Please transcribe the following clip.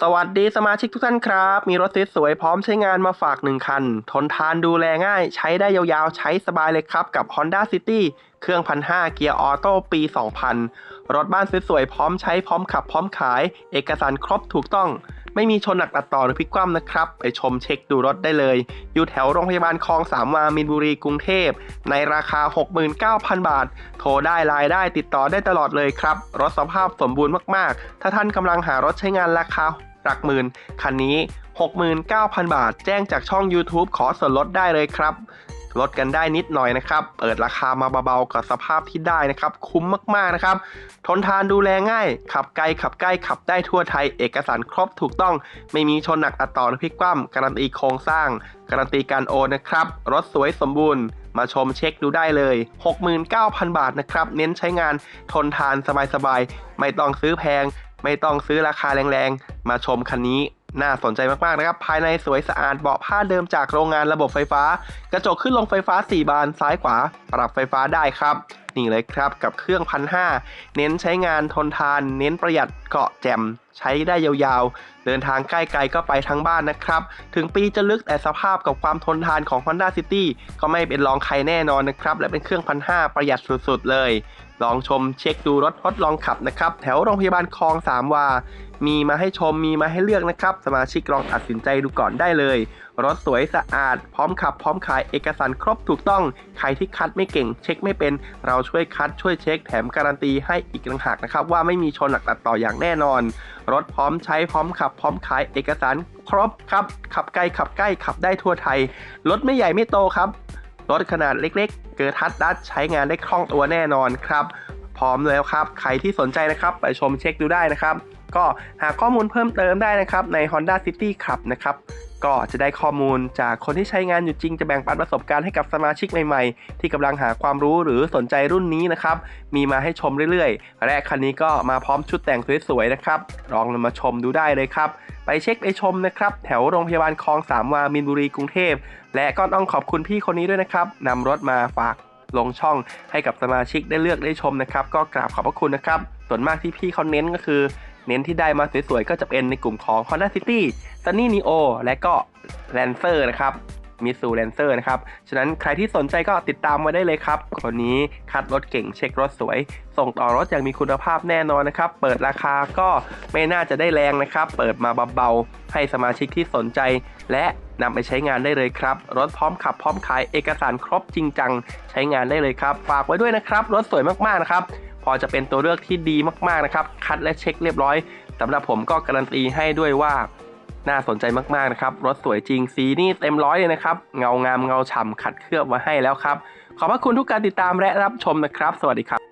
สวัสดีสมาชิกทุกท่านครับ มีรถสวยๆพร้อมใช้งานมาฝากหนึ่งคัน ทนทานดูแลง่าย ใช้ได้ยาวๆ ใช้สบายเลยครับ กับ Honda City เครื่องพันห้าเกียร์ออโต้ปี 2000 รถบ้านสวยๆพร้อมใช้พร้อมขับพร้อมขาย เอกสารครบถูกต้อง ไม่มีชนหนักตัดต่อหรือพลิกคว่ำนะครับ ไปชมเช็คดูรถได้เลย อยู่แถวโรงพยาบาลคลองสามวามินบุรีกรุงเทพ ในราคา 69,000 บาท โทรได้ไลน์ได้ติดต่อได้ตลอดเลยครับ รถสภาพสมบูรณ์มากๆ ถ้าท่านกำลังหารถใช้งานราคาหลักหมื่น คันนี้ 69,000 บาท แจ้งจากช่อง YouTube ขอส่วนลดได้เลยครับ ลดกันได้นิดหน่อยนะครับ เปิดราคามาเบาๆกับสภาพที่ได้นะครับ คุ้มมากๆนะครับ ทนทานดูแลง่าย ขับไกลขับใกล้ขับได้ทั่วไทย เอกสารครบถูกต้อง ไม่มีชนหนักอัดต่อหรือพลิกว่ำการันตีโครงสร้าง การันตีการโอนนะครับ รถสวยสมบูรณ์มาชมเช็คดูได้เลย 69,000 บาทนะครับ เน้นใช้งานทนทานสบายๆ ไม่ต้องซื้อแพง ไม่ต้องซื้อราคาแรงๆ มาชมคันนี้ น่าสนใจมากๆนะครับ ภายในสวยสะอาดเบาะผ้าเดิมจากโรงงานระบบไฟฟ้า กระจกขึ้นลงไฟฟ้า 4 บานซ้ายขวา ปรับไฟฟ้าได้ครับ นี่เลยครับกับเครื่องพันห้าเน้นใช้งานทนทาน เน้นประหยัดเกาะแจ่มใช้ได้ยาวๆ เดินทางใกล้ไกลก็ไปทั้งบ้านนะครับ ถึงปีจะลึกแต่สภาพกับความทนทานของ Honda City ก็ไม่เป็นรองใครแน่นอนนะครับ และเป็นเครื่องพันห้าประหยัดสุดๆเลย ลองชมเช็คดูรถทดลองขับนะครับ แถวโรงพยาบาลคลองสามวา มีมาให้ชมมีมาให้เลือกนะครับ สมาชิกลองตัดสินใจดูก่อนได้เลย รถสวยสะอาด พร้อมขับพร้อมขายเอกสารครบถูกต้อง ใครที่คัดไม่เก่ง เช็คไม่เป็น เราช่วยคัดช่วยเช็คแถมการันตีให้อีกต่างหากนะครับว่าไม่มีชนหนักตัดต่ออย่างแน่นอนรถพร้อมใช้พร้อมขับ พร้อมขายเอกสารครบครับ ขับไกลขับใกล้ขับได้ทั่วไทย รถไม่ใหญ่ไม่โตครับ รถขนาดเล็กๆ เกิดทัดดัดใช้งานได้คล่องตัวแน่นอนครับ พร้อมแล้วครับ ใครที่สนใจนะครับไปชมเช็คดูได้นะครับ ก็หาข้อมูลเพิ่มเติมได้นะครับใน Honda City ขับนะครับ ก็จะได้ข้อมูลจากคนที่ใช้งานอยู่จริงจะแบ่งปันประสบการณ์ให้กับสมาชิกใหม่ๆ ที่กำลังหาความรู้หรือสนใจรุ่นนี้นะครับ มีมาให้ชมเรื่อยๆและคันนี้ก็มาพร้อมชุดแต่งสวยๆนะครับ ลองมาชมดูได้เลยครับ ไปเช็คไปชมนะครับ แถวโรงพยาบาลคลองสามวามินบุรีกรุงเทพ และก็ต้องขอบคุณพี่คนนี้ด้วยนะครับนำรถมาฝากลงช่องให้กับสมาชิกได้เลือกได้ชมนะครับ ก็กราบขอบพระคุณนะครับ ส่วนมากที่พี่เขาเน้นก็คือ เน้นที่ได้มาสวยๆ ก็จะเป็นในกลุ่มของ Honda City Sunny Neo และก็ Lancer นะครับมิสู Lancer นะครับ ฉะนั้นใครที่สนใจก็ติดตามมาได้เลยครับ คนนี้คัดรถเก่งเช็ครถสวย ส่งต่อรถอย่างมีคุณภาพแน่นอนนะครับ เปิดราคาก็ไม่น่าจะได้แรงนะครับ เปิดมาเบาๆ ให้สมาชิกที่สนใจ และนำไปใช้งานได้เลยครับ รถพร้อมขับพร้อมขายเอกสารครบจริงจัง ใช้งานได้เลยครับ ฝากไว้ด้วยนะครับ รถสวยมากๆนะครับ พอจะเป็นตัวเลือกที่ดีมากๆนะครับ คัดและเช็คเรียบร้อยสำหรับผมก็การันตีให้ด้วยว่าน่าสนใจมากๆนะครับ รถสวยจริงสีนี่เต็มร้อยเลยนะครับ เงางามเงาฉ่ำขัดเคลือบไว้ให้แล้วครับ ขอบพระคุณทุกการติดตามและรับชมนะครับ สวัสดีครับ